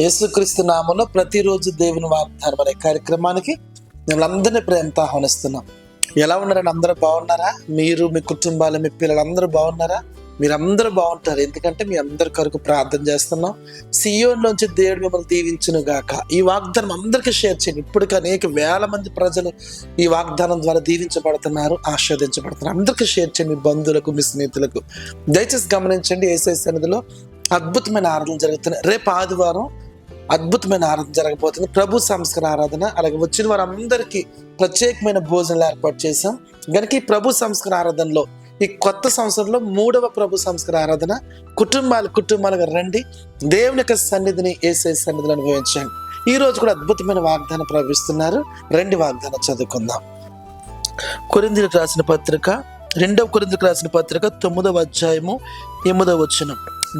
యేసుక్రీస్తు నామంలో ప్రతిరోజు దేవుని వాగ్దానం అనే కార్యక్రమానికి మిమ్మల్ని అందరినీ ప్రేమతో ఆహ్వానిస్తున్నాం. ఎలా ఉన్నారండి? అందరూ బాగున్నారా? మీరు మీ కుటుంబాలు మీ పిల్లలు అందరూ బాగున్నారా? మీరందరూ బాగుంటారు. ఎందుకంటే మీ అందరి కొరకు ప్రార్థన చేస్తున్నాం. సియోన్ నుంచి దేవుడు మిమ్మల్ని దీవించును గాక. ఈ వాగ్దానం అందరికీ షేర్ చేయండి. ఇప్పటికి అనేక వేల మంది ప్రజలు ఈ వాగ్దానం ద్వారా దీవించబడుతున్నారు ఆస్వాదించబడుతున్నారు అందరికీ షేర్ చేయండి. మీ బంధువులకు మీ స్నేహితులకు. దయచేసి గమనించండి. ఏసై సన్నిధిలో అద్భుతమైన ఆరాధన జరుగుతున్నాయి. రేపు ఆదివారం అద్భుతమైన ఆరాధన జరగబోతుంది. ప్రభు సంస్కార ఆరాధన అలాగే వచ్చిన వారందరికీ ప్రత్యేకమైన భోజనాలు ఏర్పాటు చేశాం. కనుక ఈ ప్రభు సంస్కార ఆరాధనలో ఈ కొత్త సంవత్సరంలో మూడవ ప్రభు సంస్కార ఆరాధన కుటుంబాలు కుటుంబాలుగా రండి. దేవుని యొక్క సన్నిధిని ఏసే సన్నిధిని అనుభవించండి. ఈ రోజు కూడా అద్భుతమైన వాగ్దానం ప్రవేశిస్తున్నారు రెండు వాగ్దానం చదువుకుందాం. కొరిందులకు రాసిన పత్రిక రెండవ కొరిందుకు రాసిన పత్రిక తొమ్మిదవ అధ్యాయము ఎనిమిదవ వచ్చిన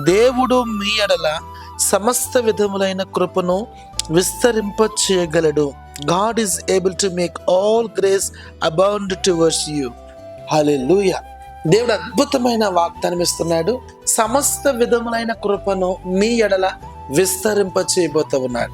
దేవుడు మీ ఎడల సమస్త విధములైన కృపను విస్తరింప చేయగలడు God is able to make all grace abound towards you హల్లెలూయ దేవుడు అద్భుతమైన వాగ్దానం ఇస్తున్నాడు. సమస్త విధములైన కృపను మీ ఎడల విస్తరింప చేయబోతూ ఉన్నాడు.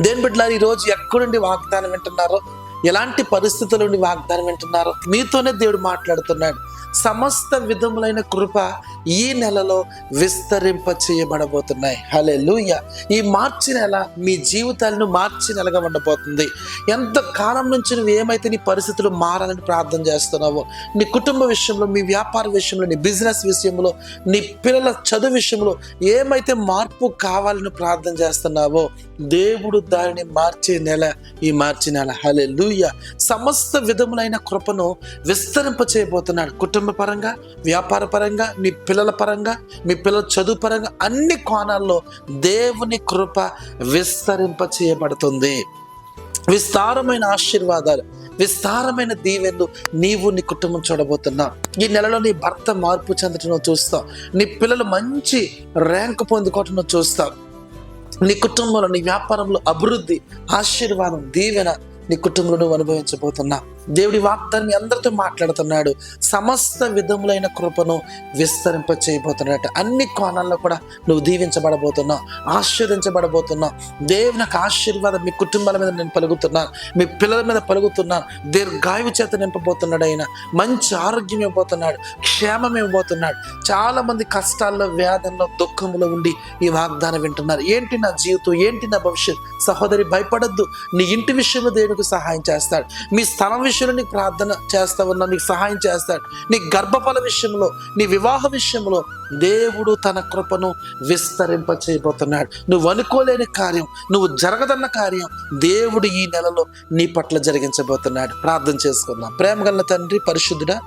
దేని బిడ్డలారు ఈ రోజు ఎక్కడుండి వాగ్దానం వింటున్నారో ఎలాంటి పరిస్థితుల నుండి వాగ్దానం వింటున్నారో మీతోనే దేవుడు మాట్లాడుతున్నాడు. సమస్త విధములైన కృప ఈ నెలలో విస్తరింప చేయబడబోతున్నాయి హలే లూయ ఈ మార్చి నెల మీ జీవితాలను మార్చి నెలగా ఉండబోతుంది. ఎంత కాలం నుంచి నువ్వు ఏమైతే నీ పరిస్థితులు మారాలని ప్రార్థన చేస్తున్నావో నీ కుటుంబ విషయంలో మీ వ్యాపార విషయంలో నీ బిజినెస్ విషయంలో నీ పిల్లల చదువు విషయంలో ఏమైతే మార్పు కావాలని ప్రార్థన చేస్తున్నావో దేవుడు దానిని మార్చే నెల ఈ మార్చి నెల. హలే లూయ సమస్త విధములైన కృపను విస్తరింప చేయబోతున్నాడు కుటుంబ పరంగా వ్యాపార పరంగా నీ పిల్లల పరంగా మీ పిల్లల చదువు పరంగా అన్ని కోణాల్లో దేవుని కృప విస్తరింప చేయబడుతుంది. విస్తారమైన ఆశీర్వాదాలు విస్తారమైన దీవెన్లు నీవు నీ కుటుంబం చూడబోతున్నావు ఈ నెలలో నీ భర్త మార్పు చెందటం చూస్తావు నీ పిల్లలు మంచి ర్యాంక్ పొందుకోవటం చూస్తావు నీ కుటుంబంలో నీ వ్యాపారంలో అభివృద్ధి ఆశీర్వాదం దీవెన నీ కుటుంబంలో నువ్వు అనుభవించబోతున్నా. దేవుడి వాగ్దాన్ని అందరితో మాట్లాడుతున్నాడు. సమస్త విధములైన కృపను విస్తరింప చేయబోతున్నాడు అన్ని కోణాల్లో కూడా నువ్వు దీవించబడబోతున్నావు ఆశీర్వించబడబోతున్నావు దేవుని యొక్క ఆశీర్వాదం మీ కుటుంబాల మీద నేను పలుకుతున్నాను మీ పిల్లల మీద పలుకుతున్నాను దీర్ఘాయువు చేత నింపబోతున్నాడు ఆయన. మంచి ఆరోగ్యం ఇవ్వబోతున్నాడు క్షేమం ఇవ్వబోతున్నాడు. చాలా మంది కష్టాల్లో వేదనలో దుఃఖంలో ఉండి ఈ వాగ్దానం వింటున్నారు. ఏంటి నా జీవితం? ఏంటి నా భవిష్యత్ సహోదరి భయపడద్దు. నీ ఇంటి విషయంలో దేవునికి సహాయం చేస్తాడు. మీ స్థలం విషయంలో నీకు ప్రార్థన చేస్తా ఉన్నా నీకు సహాయం చేస్తాడు. నీ గర్భఫల విషయంలో నీ వివాహ విషయంలో దేవుడు తన కృపను విస్తరింప చేయబోతున్నాడు నువ్వు అనుకోలేని కార్యం నువ్వు జరగదన్న కార్యం దేవుడు ఈ నెలలో నీ పట్ల జరిగించబోతున్నాడు. ప్రార్థన చేసుకుందాం. ప్రేమ గల తండ్రి పరిశుద్ధుడా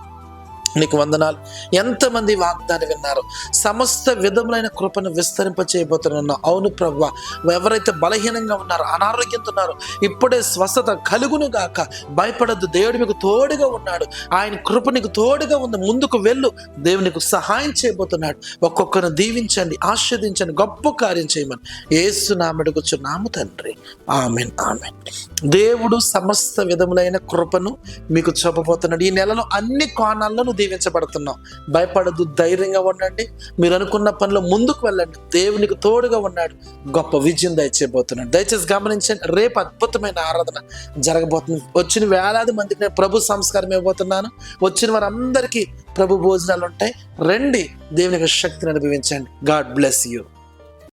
నీకు వందనాలు. ఎంతమంది వాగ్దాన్ని విన్నారు? సమస్త విధములైన కృపను విస్తరింప చేయబోతున్నా అవును ప్రవ్వ ఎవరైతే బలహీనంగా ఉన్నారో అనారోగ్యంతో ఉన్నారో ఇప్పుడే స్వస్థత కలుగును గాక. భయపడద్దు దేవుడు మీకు తోడుగా ఉన్నాడు. ఆయన కృప నీకు తోడుగా ఉంది. ముందుకు వెళ్ళు దేవుడు నీకు సహాయం చేయబోతున్నాడు. ఒక్కొక్కరిని దీవించండి ఆస్వాదించండి గొప్ప కార్యం చేయమని. ఏసు నామడుగుచ్చు నాము తండ్రి. ఆమెన్ ఆమెన్. దేవుడు సమస్త విధములైన కృపను మీకు చూపబోతున్నాడు. ఈ నెలలో అన్ని కోణాల్లో దీవించబడుతున్నాం. భయపడద్దు ధైర్యంగా ఉండండి. మీరు అనుకున్న పనిలో ముందుకు వెళ్ళండి. దేవునికి తోడుగా ఉన్నాడు. గొప్ప విజయం దయచేయబోతున్నాడు. దయచేసి గమనించండి రేపు అద్భుతమైన ఆరాధన జరగబోతుంది. వచ్చిన వేలాది మందికి నేను ప్రభు సంస్కారం ఇవ్వబోతున్నాను. వచ్చిన వారందరికీ ప్రభు భోజనాలు ఉంటాయి. రండి దేవుని శక్తిని అనుభవించండి. God bless you.